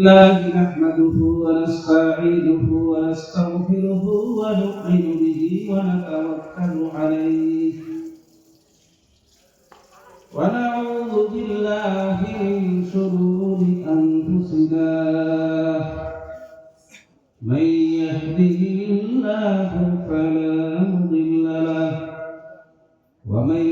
الله نحمده ونستعينه ونستغفره ونؤمن به ونتوكل عليه ونعوذ بالله من شرور أنفسنا من يهده الله فلا مضل له ومن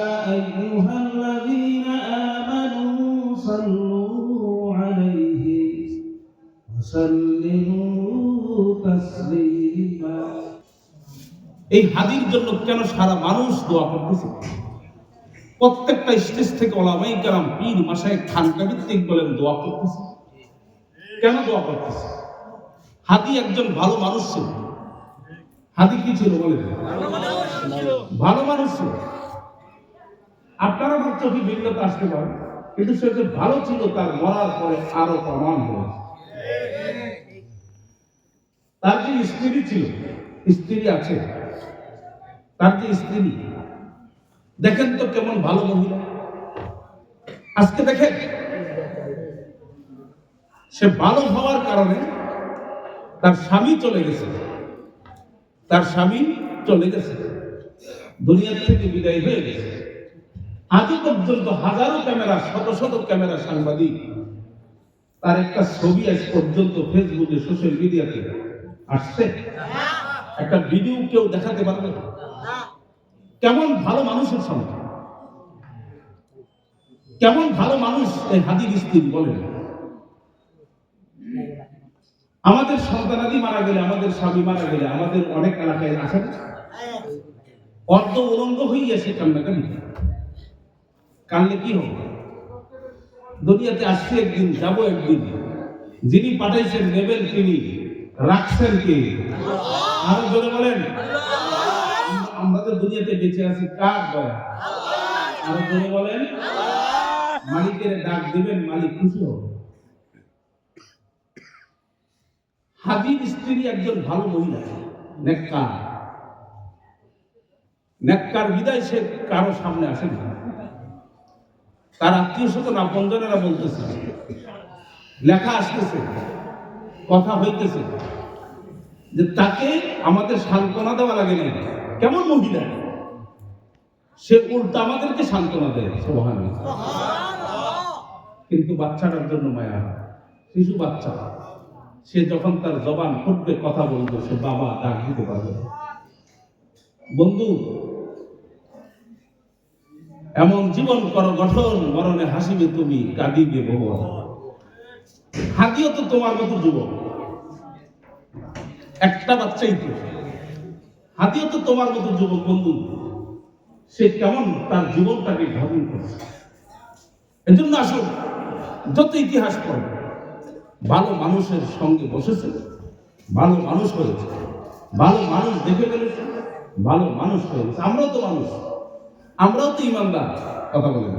এই হাদির জন্য কেন সারা মানুষ দোয়া করতেছে? প্রত্যেকটা স্টেজ থেকে ওলামাই কেরাম পীর মাসায় খানকা ভিত্তিক বলেন দোয়া করতেছে। কেন দোয়া করতেছে? হাদি একজন ভালো মানুষ ছিল। হাদি কি ছিল বলেন? ভালো মানুষ ছিল। আপনারা আমার চোখে ভিন্নতা আসতে পারে, কিন্তু সে যে ভালো ছিল তার মরার পরে আরও প্রমাণ হয়েছে। তার যে স্ত্রী ছিল, স্ত্রী আছে, তার যে স্ত্রী, দেখেন তো কেমন ভালো মহিলা। আজকে দেখেন, সে ভালো হওয়ার কারণে তার স্বামী চলে গেছে। তার স্বামী চলে গেছে। দুনিয়ার থেকে বিদায় হয়ে গেছে। আজও পর্যন্ত হাজারো ক্যামেরা, শত শত ক্যামেরা সাংবাদিক, তার একটা ছবি আজ পর্যন্ত ফেসবুকে সোশ্যাল মিডিয়াতে আসছে? একটা ভিডিও কেউ দেখাতে পারবে? কেমন ভালো মানুষের কেমন ভালো মানুষ এই হাদির স্ত্রী বলেন? আমাদের সন্তানাদি মারা গেলে, আমাদের স্বামী মারা গেলে, আমাদের অনেক এলাকায় আসেন? অর্ধ উলঙ্গ হইয়া সে কান্নাকানি। কানলে কি হবে? দুনিয়াতে আসছে একদিন, যাব একদিন। যিনি পাঠাইছেন, নেবেন তিনি। রাখছেন কে? আরও জোরে বলেন। তো দুনিয়াতে বেঁচে আছি কার দয়া? আরও জোরে বলেন। মালিকের ডাক দিবেন, মালিক খুশি হবে। হাজির স্ত্রী একজন ভালো মহিলা, নেককার। নেককার বিদায় সে কারও সামনে আসে না। তার আত্মীয় স্বজন আপনজনেরা বলতেছে, লেখা আসতেছে। কথা হইতেছে। যে তাকে আমাদের সান্ত্বনা দেওয়া লাগে না কেমন মহিলা? সে উল্টা আমাদেরকে সান্ত্বনা দেয় সোহান কিন্তু বাচ্চাটার জন্য মায়া। শিশু বাচ্চা সে যখন তার জবান ফুটবে কথা বলবে সে বাবা ডাক দিতে পারবে। বন্ধু এমন জীবন কর গঠন মরণে হাসিবে তুমি কাঁদিবে ভবন হাতিও তো তোমার মতো যুবক। একটা বাচ্চাই তো। হাতিও তো তোমার মতো যুবক বন্ধু। সে কেমন তার জীবনটাকে গঠন করছে। এজন্য আসুন, যত ইতিহাস পড়ে, ভালো মানুষের সঙ্গে বসেছে ভালো মানুষ হয়েছে ভালো মানুষ দেখে ফেলেছে ভালো মানুষ হয়েছে আমরাও তো মানুষ, আমরাও তো ইমানদার, কথা বলেন।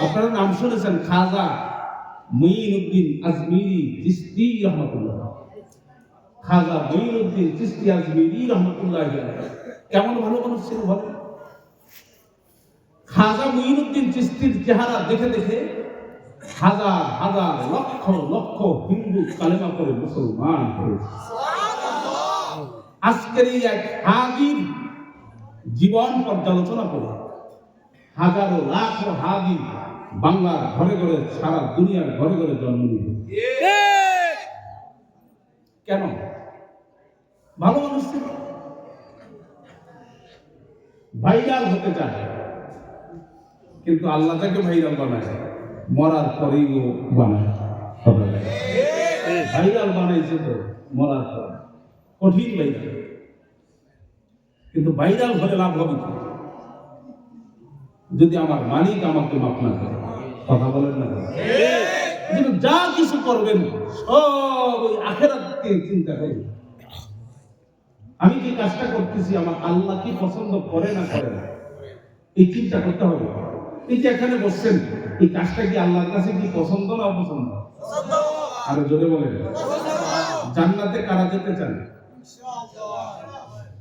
আপনারা নাম শুনেছেন, খাজা মুইনুদ্দিন আজমিরি চিস্তি রহমতুল্লাহ। খাজা মুইনুদ্দিন চিস্তি আজমিরি রহমতুল্লাহ কেমন ভালো মানুষ ছিল ভালো? খাজা মুইনুদ্দিন চিস্তির চেহারা দেখে দেখে হাজার হাজার, লক্ষ লক্ষ হিন্দু কালেমা করে মুসলমান আজকের এই এক হাজির জীবন পর্যালোচনা করে হাজারো লাখ হাদি বাংলার ঘরে ঘরে, সারা দুনিয়ার ঘরে ঘরে জন্ম নিবে কেন? ভালো মানুষ ছিল ভাইরাল হতে চায়। কিন্তু আল্লাহ তাকে ভাইরাল বানায়। মরার পরেই ও বানায়। ভাইরাল বানাইছে তো মরার পর। কঠিন ভাইরাল। কিন্তু ভাইরাল হলে লাভ হবে কি? যদি আমার মালিক আমাকে মাফ না করে। কথা বলেন না কিন্তু যা কিছু করবেন সব ওই আখেরাতকে চিন্তা করবেন আমি যে কাজটা করতেছি আমার আল্লাহ কি পছন্দ করে না করে না? এই চিন্তা করতে হবে। এই যে এখানে বসছেন এই কাজটা কি আল্লাহর কাছে কি পছন্দ না অপছন্দ? আরও জোরে বলেন। জান্নাতে কারা যেতে চান সোজা করেন ওরা আমার বাজারেরা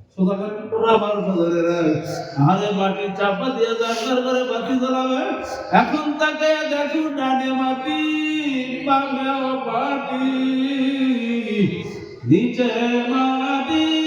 আরে মাটি চাপা দিয়ে জানলার করে এখন তাকে দেখো ডানে মাটি বাংলা মাটি নিচে মাটি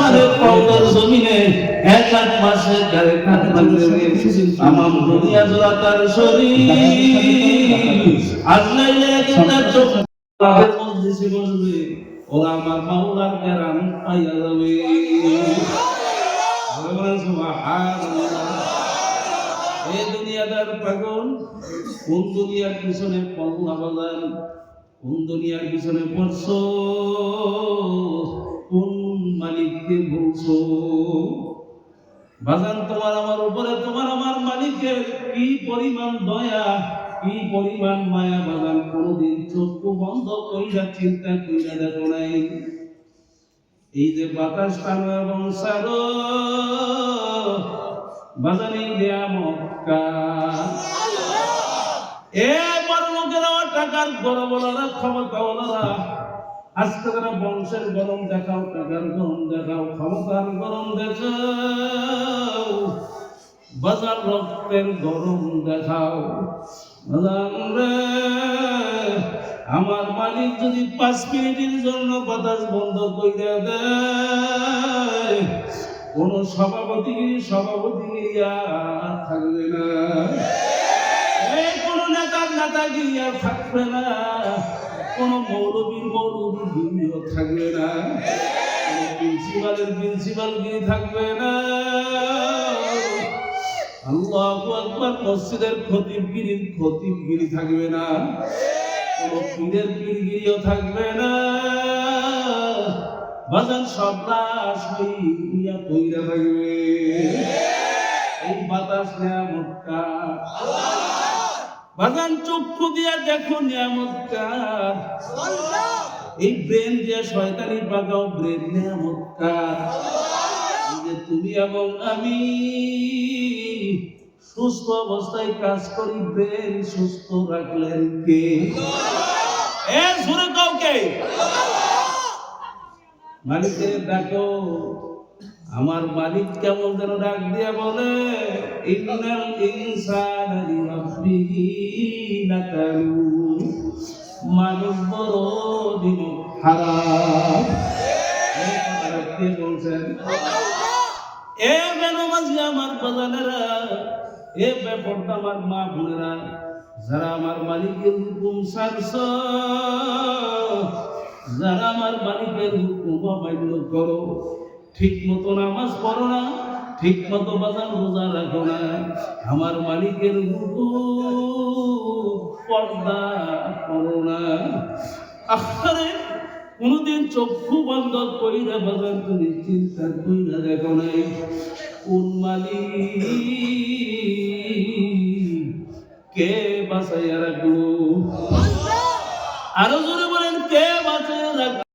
মানে কবর জমিনে এক আধ মাসে পিছনে কোন দুনিয়ার পিছনে পড়ছো? কোন মালিককে বলছো? বাজান, তোমার আমার উপরে, তোমার আমার মালিকের কি পরিমাণ দয়া, কি পরিমাণ মায়া বাজান? কোনদিন চক্ষু বন্ধ কইরা চিন্তা কইরা দেখো নাই। এই যে বাতাস টানো এবং সারো বাজানে দেয়া টাকার বড় বড়রা ক্ষমতা বড়রা আজকে তারা বংশের গরম দেখাও টাকার গরম দেখাও ক্ষমতার গরম দেখাও বাজার রক্তের গরম দেখাও। রে, আমার মালিক যদি পাঁচ মিনিটের জন্য বাতাস বন্ধ করে দেয় কোন সভাপতি সভাপতিগিরি আর থাকবে না। আর থাকবে না। কোন মৌলবীর মৌলবীর থাকবে না। প্রিন্সিপালের প্রিন্সিপাল গিরি থাকবে না। আল্লাহ আকবার, মসজিদের খতিবগিরির খতিবগিরি থাকবে না। কোন পীরের পীরগিরিও থাকবে না। বাজান দাস হইয়া কইরা থাকবে। এই বাতাস নিয়ামতকার বাগান চক্ষু দিয়া দেখো নিয়ামতকার। এই ব্রেন দিয়া শয়তানি পাকাও ব্রেন নিয়ামতকার। যে তুমি এবং আমি সুস্থ অবস্থায় কাজ করি ব্রেন সুস্থ রাখলেন কে? এ সুরে কাউকে মালিকের ডাকো আমার মালিক কেমন যেন ডাক দিয়া বলে, ইন্নাল ইনসানা মানুষ বড় দিন হারাম। বলছেন, এ বেনমাজি আমার বাজানেরা এ ব্যাপারটা আমার মা বোনেরা, যারা আমার মালিকের হুকুম সারছ, যারা আমার মালিকের হুকুম অমান্য করো ঠিক মতো নামাজ পড়ো না ঠিক মতো বাজার রোজা রাখো না। আমার মালিকের হুকুম পর্দা করো না। আরে কোনদিন চক্ষু বন্ধ কইরা বাজার তুমি চিন্তা কইরা দেখো নাই কোন মালিক কে বাসাইয়া রাখব? আরও জোরে বলেন কে বাঁচাইয়া রাখব?